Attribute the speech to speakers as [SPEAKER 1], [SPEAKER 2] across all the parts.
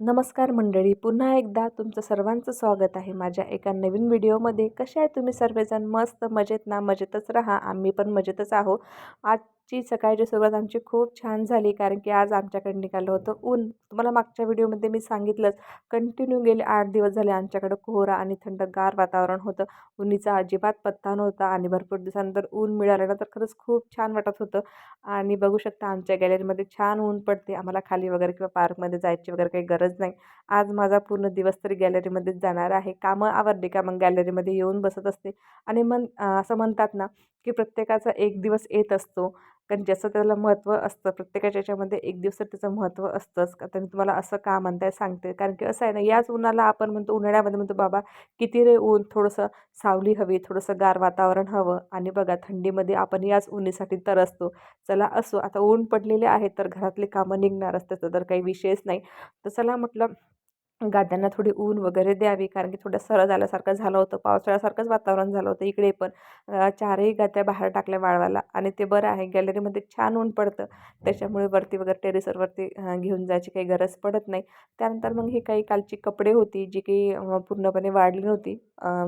[SPEAKER 1] नमस्कार मंडळी पुन्हा एकदा तुमचं सर्वांचं स्वागत आहे माझ्या एका नवीन व्हिडिओमध्ये. कसे आहे तुम्ही सर्वजण? मस्त मजेत ना? मजेतच राहा. आम्ही पण मजेतच आहो आज आजची सकाळची सुरुवात आमची खूप छान झाली कारण की आज आमच्याकडे निघालं होतं ऊन. तुम्हाला मागच्या व्हिडिओमध्ये मी सांगितलंच कंटिन्यू गेले आठ दिवस झाले आमच्याकडं कोहरा आणि थंडगार वातावरण होतं. उन्हीचा अजिबात पत्ता नव्हता आणि भरपूर दिवसानंतर ऊन मिळालं ना तर खरंच खूप छान वाटत होतं. आणि बघू शकता आमच्या गॅलरीमध्ये छान ऊन पडते आम्हाला खाली वगैरे किंवा पार्कमध्ये जायची वगैरे काही गरज नाही. आज माझा पूर्ण दिवस तरी गॅलरीमध्येच जाणार आहे. कामं आवडली का मग गॅलरीमध्ये येऊन बसत असते. आणि मन असं म्हणतात ना की प्रत्येकाचा एक दिवस येत असतो. कारण ज्याचं त्याला महत्त्व असतं प्रत्येकाच्या याच्यामध्ये एक दिवस तर त्याचं महत्त्व असतंच. आता मी तुम्हाला असं का म्हणताय सांगते. कारण की असं आहे ना याच उन्हाला आपण म्हणतो उन्हाळ्यामध्ये म्हणतो बाबा किती रे ऊन थोडंसं सावली हवी थोडंसं गार वातावरण हवं आणि बघा थंडीमध्ये आपण याच उन्हीसाठी तरसतो. चला असो आता ऊन पडलेले आहे तर घरातले कामं निघणारच त्याचा तर काही विषयच नाही. तर चला म्हटलं गाद्यांना थोडी ऊन वगैरे द्यावी कारण की थोडं सरळ झाल्यासारखं झालं होतं पावसाळ्यासारखंच वातावरण झालं होतं इकडे पण. चारही गाद्या बाहेर टाकल्या वाळवायला आणि ते बरं आहे गॅलरीमध्ये छान ऊन पडतं. त्याच्यामुळे वरती वगैरे टेरेसवरती घेऊन जायची काही गरज पडत नाही. त्यानंतर मग ही काही कालची कपडे होती जी काही पूर्णपणे वाढली नव्हती.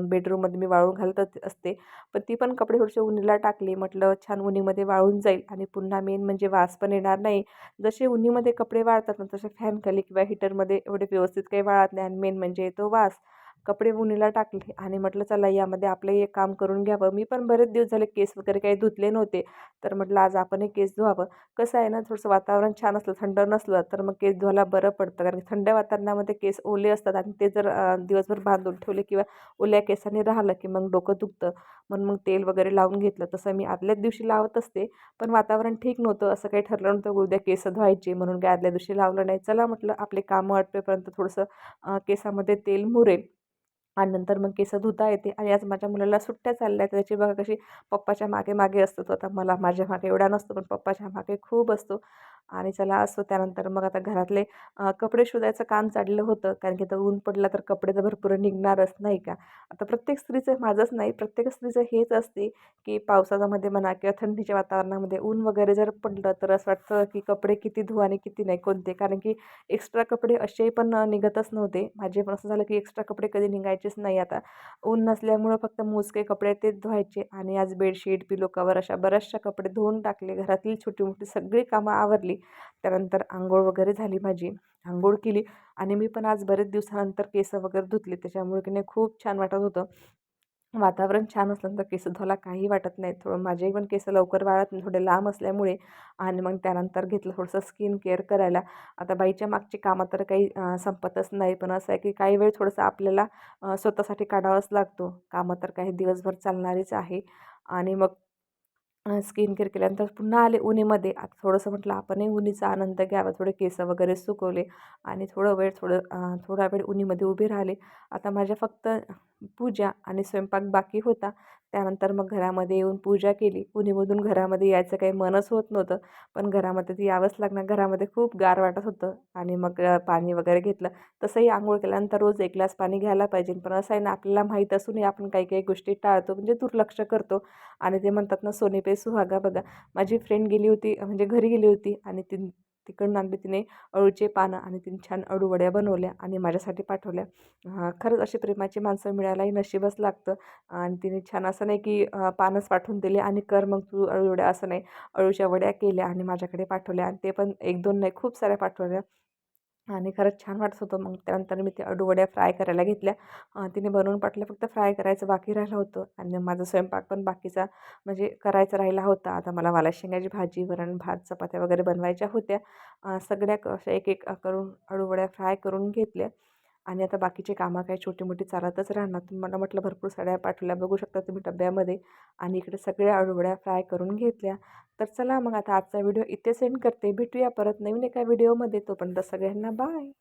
[SPEAKER 1] बेडरूममध्ये मी वाळून घालत असते. पण ती पण कपडे थोडेसे उन्हीला टाकली म्हटलं छान उन्हीमध्ये वाळून जाईल आणि पुन्हा मेन म्हणजे वास पण येणार नाही. जसे उन्हीमध्ये कपडे वाळतात ना तसे फॅनखाली किंवा हिटरमध्ये एवढे व्यवस्थित काही वाळत मेन म्हणजे तो वास. कपडे उनीला टाकले आणि म्हटलं चला यामध्ये आपलं एक काम करून घ्यावं. मी पण बरेच दिवस झाले केस वगैरे काही धुतले नव्हते. तर म्हटलं आज आपण केस धुवावं. कसं आहे ना थोडंसं वातावरण छान असलं थंड नसलं तर मग केस धुवायला बरं पडतं. कारण थंड वातावरणामध्ये केस ओले असतात आणि ते जर दिवसभर बांधून ठेवले किंवा ओल्या केसाने राहिलं की मग डोकं दुखतं. म्हणून मग तेल वगैरे लावून घेतलं. तसं मी आदल्याच दिवशी लावत असते. पण वातावरण ठीक नव्हतं असं काही ठरलं नव्हतं उद्या केस धुवायचे. म्हणून काय आदल्या दिवशी लावलं नाही. चला म्हटलं आपले कामं आटपेपर्यंत थोडंसं केसामध्ये तेल मुरेल. आणि नंतर मग केस धुता येते आणि आज माझ्या मुलाला सुट्ट्या चालल्या आहेत. त्याची बघा कशी पप्पाच्या मागे मागे असतो तो. आता मला माझ्या मागे एवढा नसतो पण पप्पाच्या मागे खूप असतो. आणि चला असो त्यानंतर मग आता घरातले कपडे शोधायचं काम चाललं होतं. कारण की आता ऊन पडला तर कपडे तर भरपूर निघणारच नाही का? आता प्रत्येक स्त्रीचं माझंच नाही. प्रत्येक स्त्रीचं हेच असते की पावसामध्ये म्हणा किंवा थंडीच्या वातावरणामध्ये ऊन वगैरे जर पडलं तर असं वाटतं की कपडे किती धुवा आणि किती नाही कोणते. कारण की एक्स्ट्रा कपडे असे पण निघतच नव्हते. माझे पण असं झालं की एक्स्ट्रा कपडे कधी निघायचेच नाही आता. ऊन नसल्यामुळं फक्त मोजके कपडे तेच धुवायचे आणि आज बेडशीट पिलो कवर अशा बऱ्याचशा कपडे धुवून टाकले. घरातली छोटी मोठी सगळी कामं आवरली. त्यानंतर आंघोळ वगैरे झाली माझी. आंघोळ केली आणि मी पण आज बरेच दिवसानंतर केस वगैरे धुतले त्याच्यामुळे की नाही खूप छान वाटत होतं. वातावरण छान असल्यानंतर केस धुवायला काही वाटत नाही. थोडं माझे पण केस लवकर वाळत नाही थोडे लांब असल्यामुळे आणि मग त्यानंतर घेतलं थोडंसं स्किन केअर करायला. आता बाईच्या मागची कामं तर काही संपतच नाही पण असं आहे की काही वेळ थोडंसं आपल्याला स्वतःसाठी काढावंच लागतो. कामं तर काही दिवसभर चालणारीच आहे आणि मग स्किन केअर केल्यानंतर पुन्हा आले उन्हीमध्ये. आता थोडंसं म्हटलं आपणही उन्हीचा आनंद घ्यावा. थोडे केस वगैरे सुकवले आणि थोडं वेळ थोडं थोडा वेळ उन्हीमध्ये उभे राहिले. आता माझ्या फक्त पूजा आणि स्वयंपाक बाकी होता. त्यानंतर मग घरामध्ये येऊन पूजा केली. उन्हीमधून घरामध्ये यायचं काही मनच होत नव्हतं. पण घरामध्ये ती यावंच लागणार. घरामध्ये खूप गार वाटत होतं. आणि मग पाणी वगैरे घेतलं. तसंही आंघोळ केल्यानंतर रोज एक ग्लास पाणी घ्यायला पाहिजे. पण असं आहे ना आपल्याला माहीत असूनही आपण काही काही गोष्टी टाळतो. म्हणजे दुर्लक्ष करतो. आणि ते म्हणतात ना सोने पे सुहागा बघा. माझी फ्रेंड गेली होती म्हणजे घरी गेली होती. आणि ती तिकडून आणली तिने अळूचे पानं आणि तिने छान अळूवड्या बनवल्या आणि माझ्यासाठी पाठवल्या. खरंच अशी प्रेमाची माणसं मिळायलाही नशीबच लागतं आणि तिने छान असं नाही की पानच पाठवून दिले आणि कर मग तू अळूवड्या असं नाही. अळूच्या वड्या केल्या आणि माझ्याकडे पाठवल्या आणि ते पण एक दोन नाही खूप साऱ्या पाठवल्या. आणि खरंच छान वाटत होतं. मग त्यानंतर मी ते अडूवड्या फ्राय करायला घेतल्या. तिने बनवून पाटल्या फक्त फ्राय करायचं बाकी राहिलं होतं. आणि माझा स्वयंपाक पण बाकीचा म्हणजे करायचा राहिला होता. आता मला वाला शेंगाची भाजी वरण भात चपात्या वगैरे बनवायच्या होत्या. सगळ्या अशा एक एक करून अडूवड्या फ्राय करून घेतल्या. आणि आता बाकीचे कामं काय छोटी मोठी चालतच राहणार. मला म्हटलं भरपूर साड्या पाठवल्या. बघू शकता तुम्ही डब्यामध्ये आणि इकडे सगळ्या अळूवड्या फ्राय करून घेतल्या. तर चला मग आता आजचा व्हिडिओ इथे सेंड करते. भेटूया परत नवीन एका व्हिडिओमध्ये. तोपर्यंत सगळ्यांना बाय.